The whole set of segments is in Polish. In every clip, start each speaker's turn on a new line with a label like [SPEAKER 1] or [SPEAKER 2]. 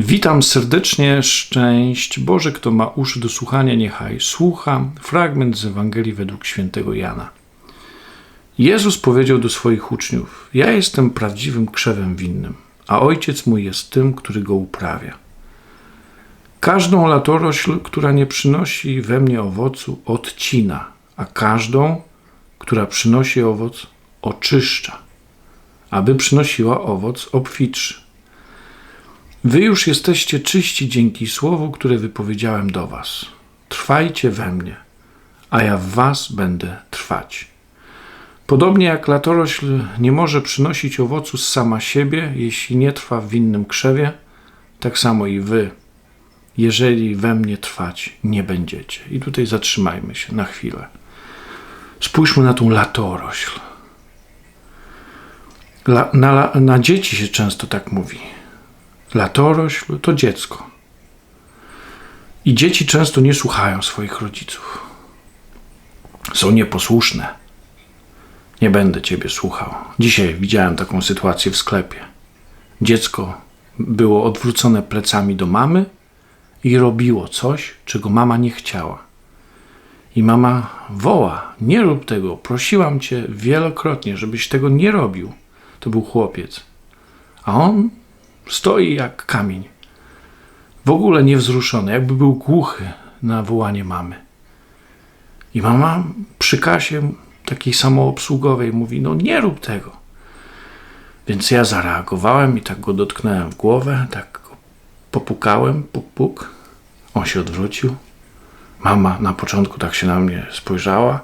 [SPEAKER 1] Witam serdecznie, szczęść Boże, kto ma uszy do słuchania, niechaj słucha. Fragment z Ewangelii według świętego Jana. Jezus powiedział do swoich uczniów: Ja jestem prawdziwym krzewem winnym, a ojciec mój jest tym, który go uprawia. Każdą latorośl, która nie przynosi we mnie owocu, odcina, a każdą, która przynosi owoc, oczyszcza, aby przynosiła owoc obfitszy. Wy już jesteście czyści dzięki słowu, które wypowiedziałem do was. Trwajcie we mnie, a ja w was będę trwać. Podobnie jak latorośl nie może przynosić owocu z sama siebie, jeśli nie trwa w winnym krzewie, tak samo i wy, jeżeli we mnie trwać nie będziecie. I tutaj zatrzymajmy się na chwilę. Spójrzmy na tą latorośl. La, na, na dzieci się często tak mówi Latorośl to dziecko. I dzieci często nie słuchają swoich rodziców. Są nieposłuszne. Nie będę ciebie słuchał. Dzisiaj widziałem taką sytuację w sklepie. Dziecko było odwrócone plecami do mamy i robiło coś, czego mama nie chciała. I mama woła: Nie rób tego, prosiłam cię wielokrotnie, żebyś tego nie robił. To był chłopiec. A on Stoi jak kamień. W ogóle niewzruszony, jakby był głuchy na wołanie mamy. I mama przy kasie takiej samoobsługowej mówi: No nie rób tego. Więc ja zareagowałem i tak go dotknąłem w głowę, tak go popukałem, puk, puk. On się odwrócił. Mama na początku tak się na mnie spojrzała,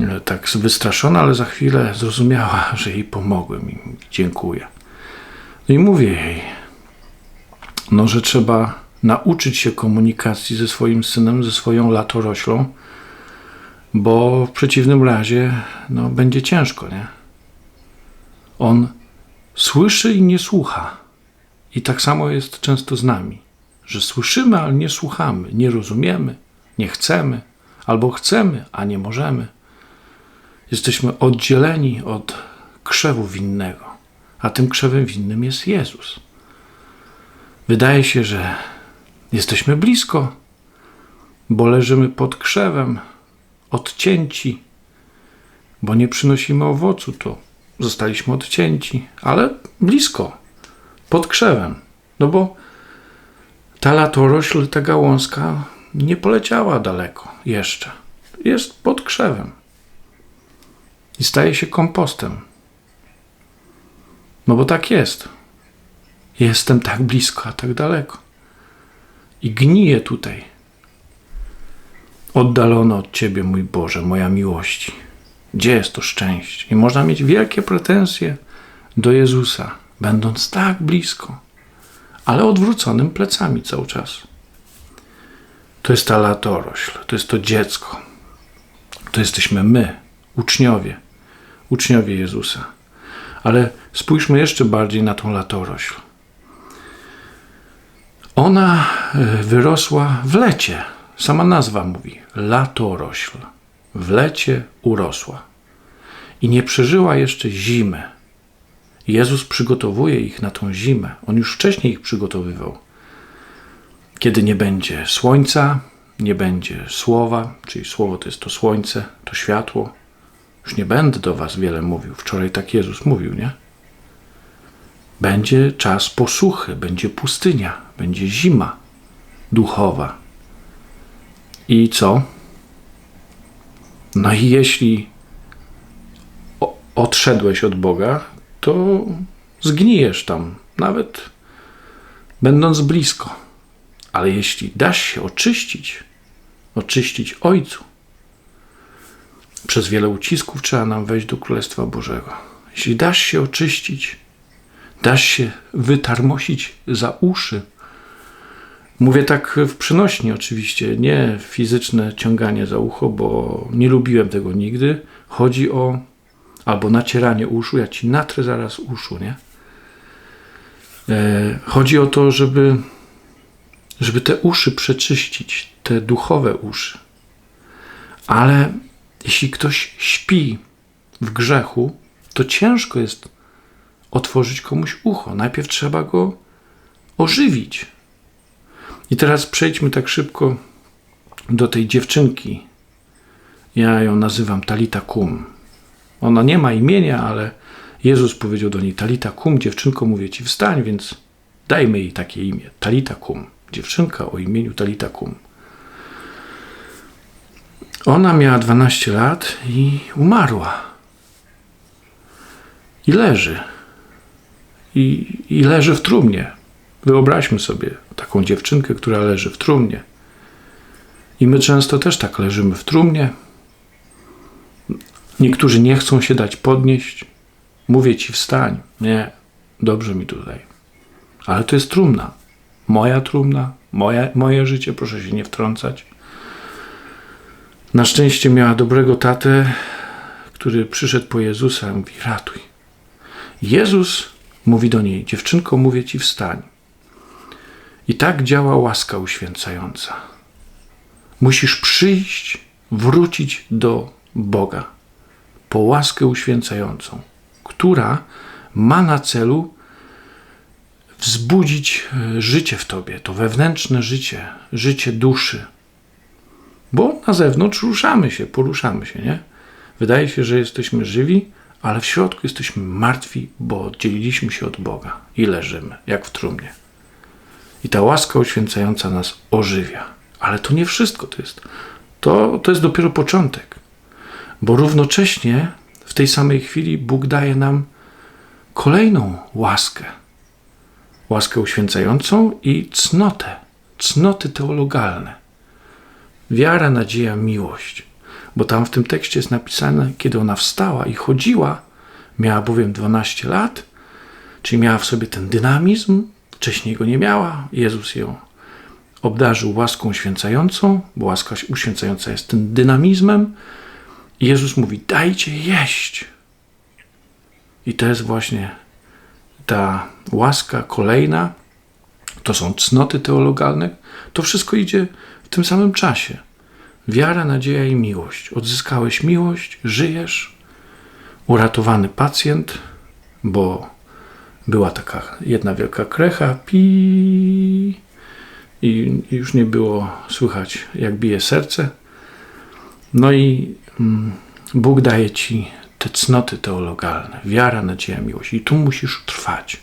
[SPEAKER 1] e, tak wystraszona, ale za chwilę zrozumiała, że jej pomogłem i dziękuję. No i mówię jej, no, że trzeba nauczyć się komunikacji ze swoim synem, ze swoją latoroślą, bo w przeciwnym razie no, będzie ciężko, nie? On słyszy i nie słucha. I tak samo jest często z nami, że słyszymy, ale nie słuchamy, nie rozumiemy, nie chcemy, albo chcemy, a nie możemy. Jesteśmy oddzieleni od krzewu winnego a tym krzewem winnym jest Jezus. Wydaje się, że jesteśmy blisko, bo leżymy pod krzewem, odcięci, bo nie przynosimy owocu, to zostaliśmy odcięci, ale blisko, pod krzewem. No bo ta latorośl, ta gałązka nie poleciała daleko jeszcze. Jest pod krzewem i staje się kompostem. No bo tak jest. Jestem tak blisko, a tak daleko. I gniję tutaj. Oddalony od Ciebie, mój Boże, moja miłości. Gdzie jest to szczęście? I można mieć wielkie pretensje do Jezusa, będąc tak blisko, ale odwróconym plecami cały czas. To jest ta latorośl, to jest to dziecko. To jesteśmy my, uczniowie, uczniowie Jezusa. Ale spójrzmy jeszcze bardziej na tą latorośl. Ona e, wyrosła w lecie. Sama nazwa mówi latorośl. W lecie urosła. I nie przeżyła jeszcze zimy. Jezus przygotowuje ich na tą zimę. On już wcześniej ich przygotowywał. Kiedy nie będzie słońca, nie będzie słowa, czyli słowo to jest to słońce, to światło, już nie będę do was wiele mówił. Wczoraj tak Jezus mówił, nie? Będzie czas posuchy, będzie pustynia, będzie zima duchowa. I co? No i jeśli odszedłeś od Boga, to zgnijesz tam, nawet będąc blisko. Ale jeśli dasz się oczyścić, oczyścić Ojcu, przez wiele ucisków trzeba nam wejść do Królestwa Bożego. Jeśli dasz się oczyścić, dasz się wytarmosić za uszy, mówię tak w przynośni oczywiście, nie fizyczne ciąganie za ucho, bo nie lubiłem tego nigdy. Chodzi o albo nacieranie uszu, ja ci natrę zaraz uszu, nie? E, chodzi o to, żeby, żeby te uszy przeczyścić, te duchowe uszy. Ale jeśli ktoś śpi w grzechu, to ciężko jest otworzyć komuś ucho. Najpierw trzeba go ożywić. I teraz przejdźmy tak szybko do tej dziewczynki. Ja ją nazywam Talita Kum. Ona nie ma imienia, ale Jezus powiedział do niej: Talita Kum, dziewczynko, mówię ci, wstań, więc dajmy jej takie imię. Talita Kum. Dziewczynka o imieniu Talita Kum. Ona miała 12 lat i umarła. I leży. I, I leży w trumnie. Wyobraźmy sobie taką dziewczynkę, która leży w trumnie. I my często też tak leżymy w trumnie. Niektórzy nie chcą się dać podnieść. Mówię ci, wstań. Nie, dobrze mi tutaj. Ale to jest trumna. Moja trumna, moje, moje życie, proszę się nie wtrącać. Na szczęście miała dobrego tatę, który przyszedł po Jezusa i mówi: Ratuj. Jezus mówi do niej: Dziewczynko, mówię ci, wstań. I tak działa łaska uświęcająca. Musisz przyjść, wrócić do Boga po łaskę uświęcającą, która ma na celu wzbudzić e, życie w tobie, to wewnętrzne życie, życie duszy. Bo na zewnątrz ruszamy się, poruszamy się, nie? Wydaje się, że jesteśmy żywi, ale w środku jesteśmy martwi, bo oddzieliliśmy się od Boga i leżymy, jak w trumnie. I ta łaska uświęcająca nas ożywia. Ale to nie wszystko to jest. To, to jest dopiero początek. Bo równocześnie w tej samej chwili Bóg daje nam kolejną łaskę. Łaskę uświęcającą i cnotę, cnoty teologalne. Wiara, nadzieja, miłość. Bo tam w tym tekście jest napisane, kiedy ona wstała i chodziła, miała bowiem 12 lat, czyli miała w sobie ten dynamizm, wcześniej go nie miała. Jezus ją obdarzył łaską uświęcającą, bo łaska uświęcająca jest tym dynamizmem. I Jezus mówi: Dajcie jeść. I to jest właśnie ta łaska kolejna. To są cnoty teologalne. To wszystko idzie w tym samym czasie. Wiara, nadzieja i miłość. Odzyskałeś miłość, żyjesz. Uratowany pacjent, bo była taka jedna wielka krecha, pi i już nie było słychać, jak bije serce. No i mm, Bóg daje ci te cnoty teologalne, wiara, nadzieja, miłość. I tu musisz trwać.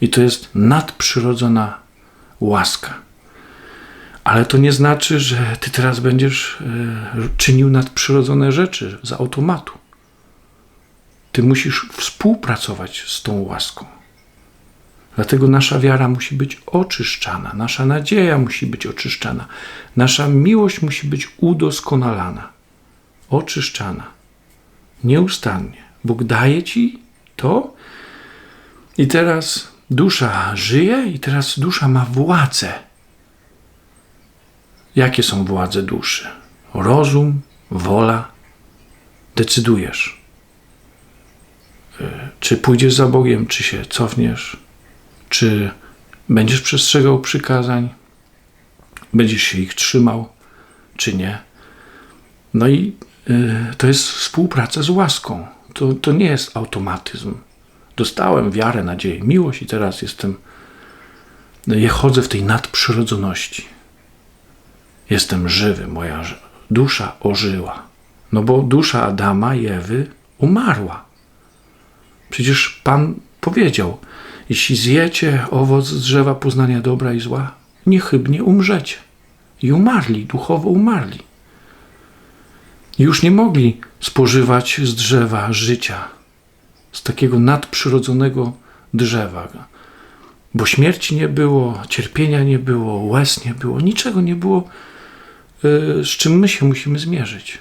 [SPEAKER 1] I to jest nadprzyrodzona łaska. Ale to nie znaczy, że ty teraz będziesz y, czynił nadprzyrodzone rzeczy z automatu. Ty musisz współpracować z tą łaską. Dlatego nasza wiara musi być oczyszczana, nasza nadzieja musi być oczyszczana, nasza miłość musi być udoskonalana, oczyszczana. Nieustannie. Bóg daje ci to i teraz dusza żyje i teraz dusza ma władzę. Jakie są władze duszy? Rozum, wola. Decydujesz. Y, czy pójdziesz za Bogiem, czy się cofniesz, czy będziesz przestrzegał przykazań, będziesz się ich trzymał, czy nie. No i y, to jest współpraca z łaską. To, to nie jest automatyzm. Dostałem wiarę, nadzieję, miłość i teraz jestem, ja chodzę w tej nadprzyrodzoności. Jestem żywy, moja dusza ożyła. No bo dusza Adama i Ewy umarła. Przecież Pan powiedział, jeśli zjecie owoc z drzewa poznania dobra i zła, niechybnie umrzecie. I umarli, duchowo umarli. Już nie mogli spożywać z drzewa życia, z takiego nadprzyrodzonego drzewa. Bo śmierci nie było, cierpienia nie było, łez nie było, niczego nie było, z czym my się musimy zmierzyć.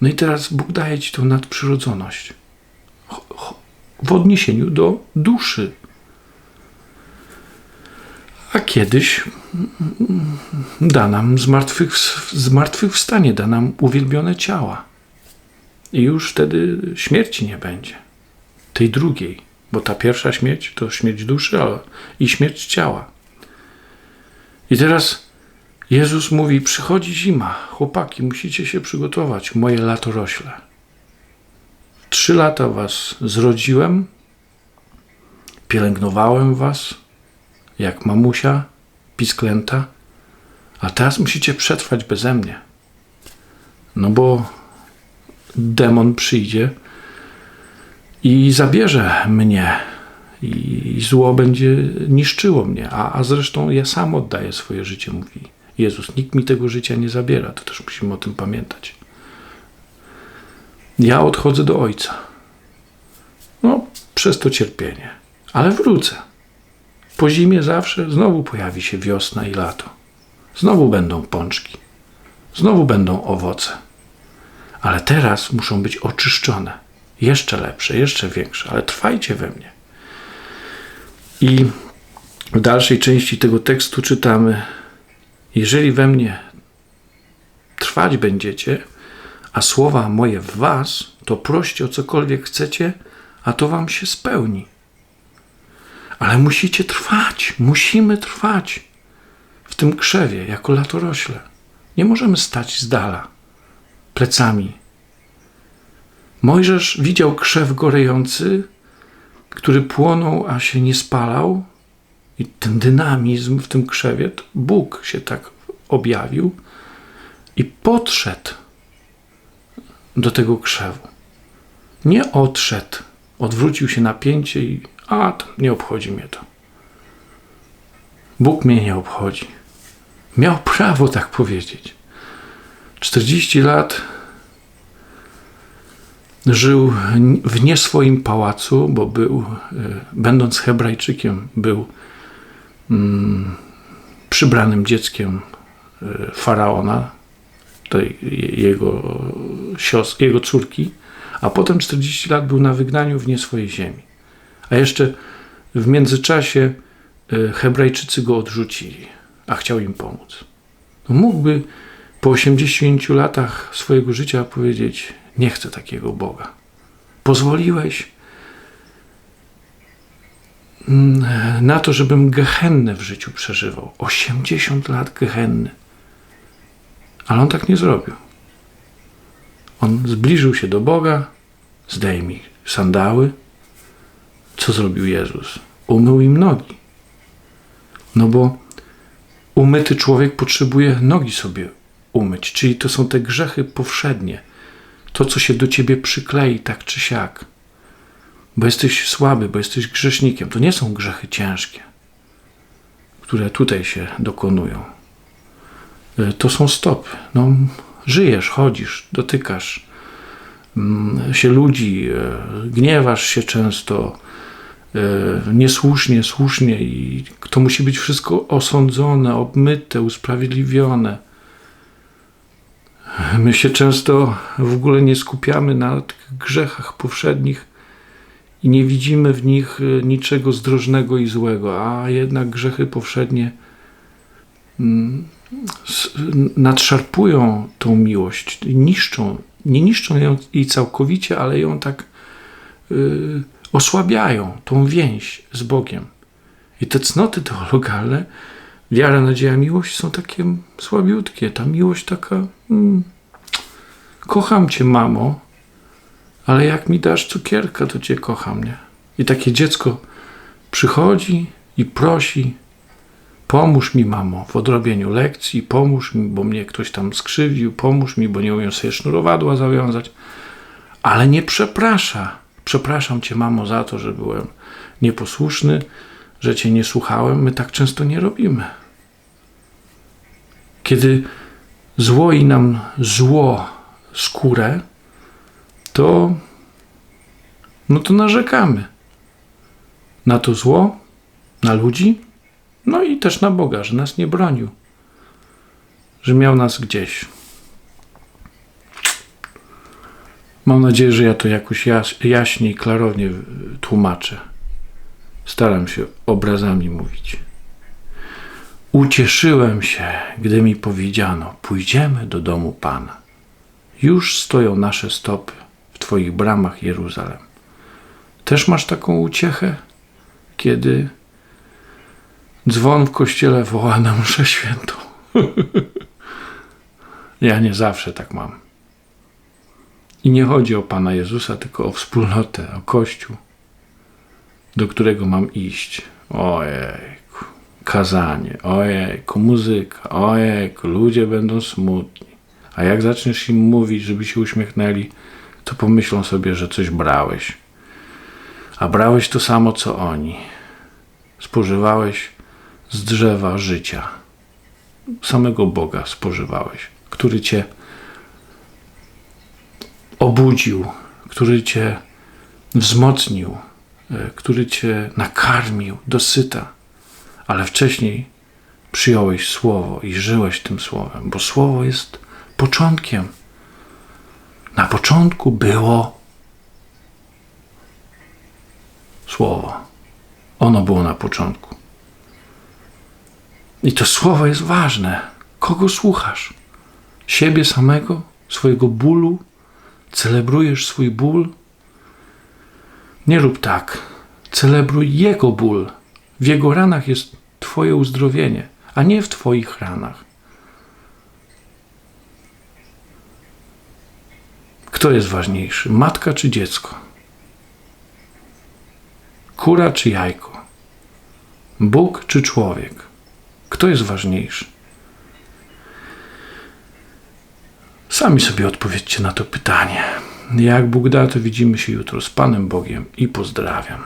[SPEAKER 1] No i teraz Bóg daje ci tą nadprzyrodzoność w odniesieniu do duszy. A kiedyś da nam zmartwych, zmartwychwstanie, da nam uwielbione ciała. I już wtedy śmierci nie będzie. Tej drugiej, bo ta pierwsza śmierć to śmierć duszy ale i śmierć ciała. I teraz Jezus mówi: Przychodzi zima, chłopaki, musicie się przygotować, moje lato rośle. Trzy lata was zrodziłem, pielęgnowałem was, jak mamusia, pisklęta, a teraz musicie przetrwać beze mnie. No bo demon przyjdzie i zabierze mnie. I zło będzie niszczyło mnie, a, a zresztą ja sam oddaję swoje życie, mówi Jezus. Nikt mi tego życia nie zabiera, to też musimy o tym pamiętać. Ja odchodzę do Ojca. No, przez to cierpienie, ale wrócę. Po zimie zawsze znowu pojawi się wiosna i lato. Znowu będą pączki. Znowu będą owoce. Ale teraz muszą być oczyszczone. Jeszcze lepsze, jeszcze większe, ale trwajcie we mnie. I w dalszej części tego tekstu czytamy: Jeżeli we mnie trwać będziecie, a słowa moje w was, to proście o cokolwiek chcecie, a to wam się spełni. Ale musicie trwać, musimy trwać w tym krzewie jako latorośle. Nie możemy stać z dala, plecami. Mojżesz widział krzew gorejący, który płonął, a się nie spalał. I ten dynamizm w tym krzewie, Bóg się tak objawił i podszedł do tego krzewu. Nie odszedł, odwrócił się na pięcie i a, nie obchodzi mnie to. Bóg mnie nie obchodzi. Miał prawo tak powiedzieć. 40 lat żył w nie swoim pałacu, bo był, e, będąc Hebrajczykiem, był przybranym dzieckiem e, faraona, tej jego, siostry, jego córki, a potem 40 lat był na wygnaniu w nie swojej ziemi. A jeszcze w międzyczasie e, Hebrajczycy go odrzucili, a chciał im pomóc. No mógłby po 80 latach swojego życia powiedzieć: Nie chcę takiego Boga. Pozwoliłeś mm, na to, żebym gehennę w życiu przeżywał. 80 lat gehenny. Ale on tak nie zrobił. On zbliżył się do Boga, zdejmij sandały. Co zrobił Jezus? Umył im nogi. No bo umyty człowiek potrzebuje nogi sobie umyć, czyli to są te grzechy powszednie. To, co się do ciebie przyklei, tak czy siak. Bo jesteś słaby, bo jesteś grzesznikiem. To nie są grzechy ciężkie, które tutaj się dokonują. E, to są stopy. No, żyjesz, chodzisz, dotykasz mm, się ludzi, e, gniewasz się często, e, niesłusznie, słusznie i to musi być wszystko osądzone, obmyte, usprawiedliwione. My się często w ogóle nie skupiamy na grzechach powszednich i nie widzimy w nich niczego zdrożnego i złego, a jednak grzechy powszednie mm, nadszarpują tą miłość, niszczą, nie niszczą ją jej całkowicie, ale ją tak yy, osłabiają, tą więź z Bogiem. I te cnoty teologalne, wiara, nadzieja, miłość są takie słabiutkie. Ta miłość taka, mm, kocham cię, mamo, ale jak mi dasz cukierka, to cię kocham, nie? I takie dziecko przychodzi i prosi, Pomóż mi, mamo, w odrobieniu lekcji, pomóż mi, bo mnie ktoś tam skrzywił, pomóż mi, bo nie umiem sobie sznurowadła zawiązać. Ale nie przeprasza. Przepraszam cię, mamo, za to, że byłem nieposłuszny, że cię nie słuchałem. My tak często nie robimy. Kiedy złoi nam zło skórę, to no to narzekamy na to zło, na ludzi, no i też na Boga, że nas nie bronił, że miał nas gdzieś. Mam nadzieję, że ja to jakoś jaśniej, klarownie tłumaczę. Staram się obrazami mówić. Ucieszyłem się, gdy mi powiedziano: Pójdziemy do domu Pana. Już stoją nasze stopy w Twoich bramach, Jeruzalem. Też masz taką uciechę, kiedy dzwon w kościele woła na mszę świętą. ja nie zawsze tak mam. I nie chodzi o Pana Jezusa, tylko o wspólnotę, o Kościół, do którego mam iść. Ojejku. kazanie, ojejku, muzyka, ojejku, ludzie będą smutni. A jak zaczniesz im mówić, żeby się uśmiechnęli, to pomyślą sobie, że coś brałeś. A brałeś to samo, co oni. Spożywałeś z drzewa życia. Samego Boga spożywałeś, który cię obudził, który cię wzmocnił, e, który cię nakarmił dosyta, ale wcześniej przyjąłeś słowo i żyłeś tym słowem, bo słowo jest początkiem. Na początku było słowo. Ono było na początku. I to słowo jest ważne. Kogo słuchasz? Siebie samego, swojego bólu? Celebrujesz swój ból? Nie rób tak. Celebruj Jego ból. W Jego ranach jest Twoje uzdrowienie, a nie w Twoich ranach. Kto jest ważniejszy, matka czy dziecko? Kura czy jajko? Bóg czy człowiek? Kto jest ważniejszy? Sami sobie odpowiedzcie na to pytanie. Jak Bóg da, to widzimy się jutro z Panem Bogiem i pozdrawiam.